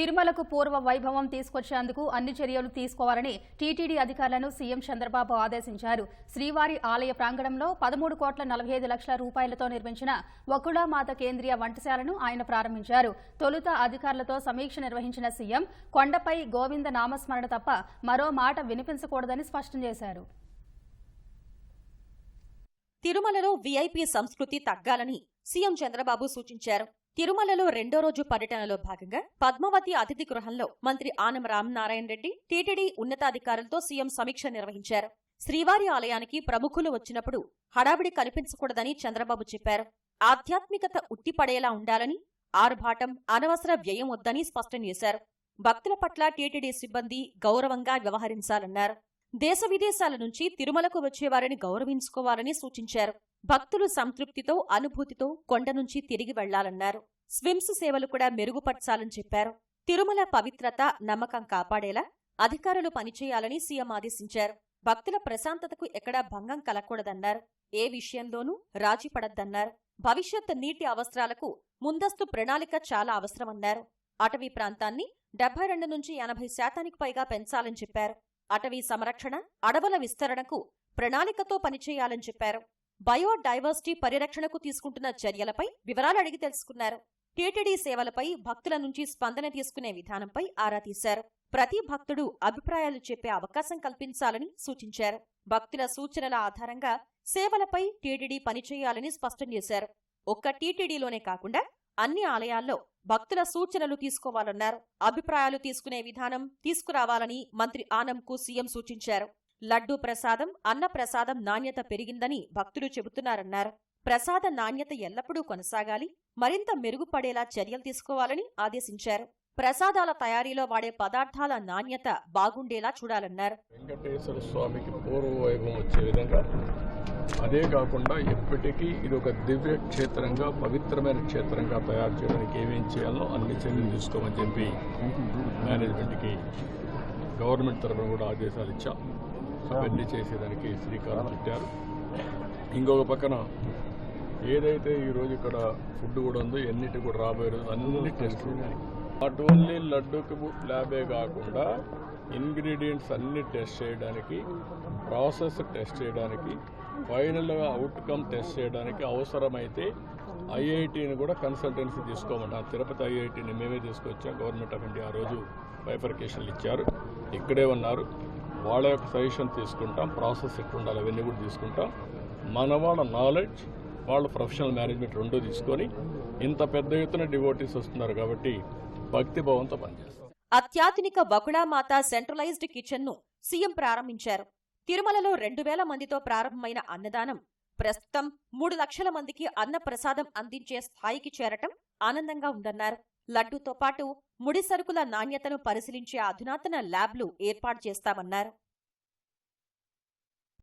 తిరుమలకు పూర్వ వైభవం తీసుకొచ్చేందుకు అన్ని చర్యలు తీసుకోవాలని టీటీడీ అధికారులను సీఎం చంద్రబాబు ఆదేశించారు. శ్రీవారి ఆలయ ప్రాంగణంలో పదమూడు కోట్ల నలభై ఐదు లక్షల రూపాయలతో నిర్మించిన వకుళామాత కేంద్రీయ వంటశాలను ఆయన ప్రారంభించారు. తొలుత అధికారులతో సమీక్ష నిర్వహించిన సీఎం కొండపై గోవింద నామస్మరణ తప్ప మరో మాట వినిపించకూడదని స్పష్టం చేశారు. తిరుమలలో వీఐపీ సంస్కృతి తగ్గాలని సీఎం చంద్రబాబు సూచించారు. తిరుమలలో రెండో రోజు పర్యటనలో భాగంగా పద్మావతి అతిథి గృహంలో మంత్రి ఆనం రామనారాయణ రెడ్డి టీటీడీ ఉన్నతాధికారులతో సీఎం సమీక్ష నిర్వహించారు. శ్రీవారి ఆలయానికి ప్రముఖులు వచ్చినప్పుడు హడావిడి కనిపించకూడదని చంద్రబాబు చెప్పారు. ఆధ్యాత్మికత ఉట్టిపడేలా ఉండాలని ఆర్భాటం అనవసర వ్యయం వద్దని స్పష్టం చేశారు. భక్తుల పట్ల టీటీడీ సిబ్బంది గౌరవంగా వ్యవహరించాలన్నారు. దేశ విదేశాల నుంచి తిరుమలకు వచ్చేవారిని గౌరవించుకోవాలని సూచించారు. భక్తులు సంతృప్తితో అనుభూతితో కొండ నుంచి తిరిగి వెళ్ళాలన్నారు. స్విమ్స్ సేవలు కూడా మెరుగుపరచాలని చెప్పారు. తిరుమల పవిత్రత నమ్మకం కాపాడేలా అధికారులు పనిచేయాలని సీఎం ఆదేశించారు. భక్తుల ప్రశాంతతకు ఎక్కడా భంగం కలగకూడదన్నారు. ఏ విషయంలోనూ రాజీ పడద్దన్నారు. భవిష్యత్ నీటి అవసరాలకు ముందస్తు ప్రణాళిక చాలా అవసరమన్నారు. అటవీ ప్రాంతాన్ని డెబ్బై రెండు నుంచి ఎనభై శాతానికి పైగా పెంచాలని చెప్పారు. అటవీ సంరక్షణ అడవుల విస్తరణకు ప్రణాళికతో పనిచేయాలని చెప్పారు. బయోడైవర్సిటీ పరిరక్షణకు తీసుకుంటున్న చర్యలపై వివరాలు అడిగి తెలుసుకున్నారు. టీటీడీ సేవలపై భక్తుల నుంచి స్పందన తీసుకునే విధానంపై ఆరా తీశారు. ప్రతి భక్తుడు అభిప్రాయాలు చెప్పే అవకాశం కల్పించాలని సూచించారు. భక్తుల సూచనల ఆధారంగా సేవలపై టీటీడీ పనిచేయాలని స్పష్టం చేశారు. ఒక్క టీటీడీలోనే కాకుండా అన్ని ఆలయాల్లో భక్తుల సూచనలు తీసుకోవాలన్నారు. అభిప్రాయాలు తీసుకునే విధానం తీసుకురావాలని మంత్రి ఆనంకు సీఎం సూచించారు. లడ్డూ ప్రసాదం అన్న ప్రసాదం నాణ్యత పెరిగిందని భక్తులు చెబుతున్నారన్నారు. ప్రసాద నాణ్యత ఎల్లప్పుడూ కొనసాగాలి మరింత మెరుగుపడేలా చర్యలు తీసుకోవాలని ఆదేశించారు. ప్రసాదాల తయారీలో వాడే పదార్థాల నాణ్యత బాగుండేలా చూడాలన్నారు. వెంకటేశ్వర స్వామికి పూర్వ వైభవం వచ్చే విధంగా అదే కాకుండా ఎప్పటికీ ఇది ఒక దివ్య క్షేత్రంగా పవిత్రమైన క్షేత్రంగా తయారు చేయడానికి ఏమేం చేయాలో అన్ని చర్యలు తీసుకోమని చెప్పి మేనేజ్మెంట్కి గవర్నమెంట్ తరఫున కూడా ఆదేశాలు ఇచ్చాం. అవన్నీ చేసేదానికి శ్రీకారం చుట్టారు. ఇంకొక పక్కన ఏదైతే ఈరోజు ఇక్కడ ఫుడ్ కూడా ఉందో ఎన్నిటి కూడా రాబోయే రోజు అన్ని టెస్ట్ ఉన్నాయి. నాట్ ఓన్లీ లడ్డూకి ల్యాబే కాకుండా ఇంగ్రీడియంట్స్ అన్ని టెస్ట్ చేయడానికి ప్రాసెస్ టెస్ట్ చేయడానికి ఫైనల్గా అవుట్కమ్ టెస్ట్ చేయడానికి అవసరమైతే ఐఐటిని కూడా కన్సల్టెన్సీ తీసుకోమన్నారు తిరుపతి ఐఐటిని మేమే తీసుకొచ్చాం. గవర్నమెంట్ ఆఫ్ ఇండియా ఆ రోజు బైఫర్కేషన్లు ఇచ్చారు. ఇక్కడే ఉన్నారు. వాళ్ళ యొక్క సజెషన్ తీసుకుంటాం ప్రాసెస్ ఎట్లుండాలి అవన్నీ కూడా తీసుకుంటాం. మన వాళ్ళ నాలెడ్జ్ వాళ్ళ ప్రొఫెషనల్ మేనేజ్మెంట్ రెండూ తీసుకొని ఇంత పెద్ద ఎత్తున డివోటీస్ వస్తున్నారు కాబట్టి భక్తి భావంతో పనిచేస్తాం. అత్యాధునిక బకుళామాత సెంట్రలైజ్డ్ కిచెన్ను సీఎం ప్రారంభించారు. తిరుమలలో రెండు వేల మందితో ప్రారంభమైన అన్నదానం ప్రస్తుతం మూడు లక్షల మందికి అన్న ప్రసాదం అందించే స్థాయికి చేరటం ఆనందంగా ఉందన్నారు. లడ్డూతో పాటు ముడి సరుకుల నాణ్యతను పరిశీలించే అధునాతన ల్యాబ్లు ఏర్పాటు చేస్తామన్నారు.